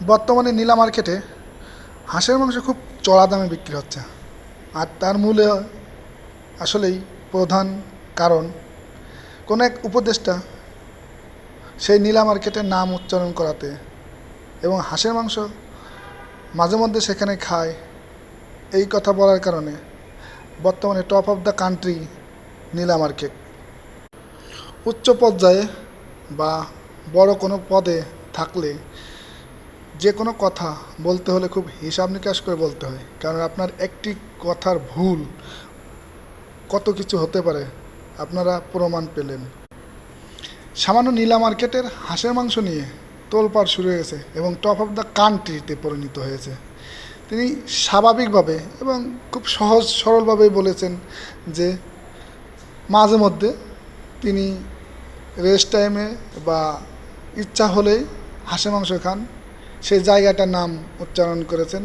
বর্তমানে নীলা মার্কেটে হাঁসের মাংস খুব চড়া দামে বিক্রি হচ্ছে। আর তার মূলে আসলেই প্রধান কারণ, কোনো এক উপদেষ্টা সেই নীলা মার্কেটের নাম উচ্চারণ করাতে এবং হাঁসের মাংস মাঝে মধ্যে সেখানে খায়, এই কথা বলার কারণে বর্তমানে top of the country Nila market. উচ্চ পর্যায়ে বা বড় কোনো পদে থাকলে যে কোনো কথা বলতে হলে খুব হিসাব নিকাশ করে বলতে হয়। কারণ আপনার একটি কথার ভুল কত কিছু হতে পারে, আপনারা প্রমাণ পেলেন। সামান্য নীলা মার্কেটের হাঁসের মাংস নিয়ে তোলপাড় শুরু হয়েছে এবং টপ অফ দ্য কান্ট্রিতে পরিণত হয়েছে। তিনি স্বাভাবিকভাবে এবং খুব সহজ সরলভাবেই বলেছেন যে, মাঝে মধ্যে তিনি রেস্ট টাইমে বা ইচ্ছা হলেই হাঁসের মাংস খান। সেই জায়গাটার নাম উচ্চারণ করেছেন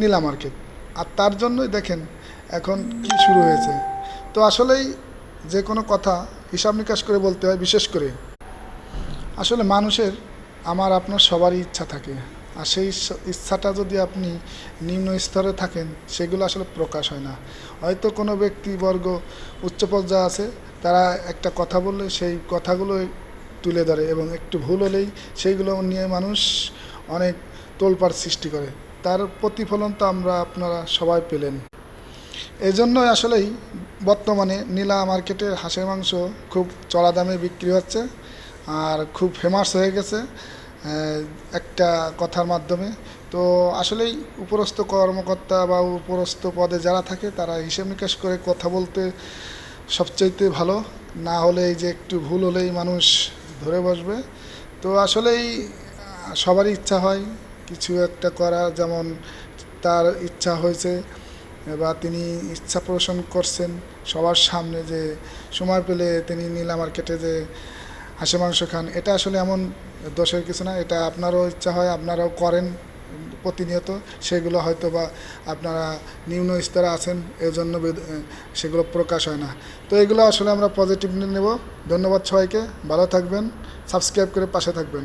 নীলা মার্কেট। আর তার জন্যই দেখেন এখন কি শুরু হয়েছে। তো আসলেই যে কোনো কথা হিসাব নিকাশ করে বলতে হয়, বিশেষ করে আসলে মানুষের আমার, আপনার সবারই ইচ্ছা থাকে। আর সেই ইচ্ছাটা যদি আপনি নিম্ন স্তরে থাকেন, সেগুলো আসলে প্রকাশ হয় না। হয়তো কোনো ব্যক্তিবর্গ উচ্চ পর্যায়ে আছে, তারা একটা কথা বললে সেই কথাগুলো তুলে ধরে এবং একটু ভুল হলেই সেইগুলো নিয়ে মানুষ অনেক তোলপাড় সৃষ্টি করে। তার প্রতিফলন তো আমরা আপনারা সবাই পেলেন। এই জন্যই আসলেই বর্তমানে নীলা মার্কেটের হাঁসের মাংস খুব চড়া দামে বিক্রি হচ্ছে আর খুব ফেমাস হয়ে গেছে একটা কথার মাধ্যমে। তো আসলেই উপরস্থ কর্মকর্তা বা উপরস্থ পদে যারা থাকে, তারা হিসেব নিকাশ করে কথা বলতে সবচাইতে ভালো। না হলে এই যে একটু ভুল হলেই মানুষ ধরে বসবে। তো আসলেই সবারই ইচ্ছা হয় কিছু একটা করা, যেমন তার ইচ্ছা হয়েছে বা তিনি ইচ্ছা পোষণ করছেন, সবার সামনে যে সময় পেলে তিনি নীলা মার্কেটে যে হাঁসে মাংস খান, এটা আসলে এমন দোষের কিছু না, এটা আপনারও ইচ্ছা হয়, আপনারাও করেন প্রতিনিয়ত, সেগুলো হয়তো বা আপনারা নিম্ন স্তরে আছেন এই জন্য সেগুলো প্রকাশ হয় না। তো এগুলো আসলে আমরা পজিটিভ নেব। ধন্যবাদ সবাইকে, ভালো থাকবেন সাবস্ক্রাইব করে পাশে থাকবেন।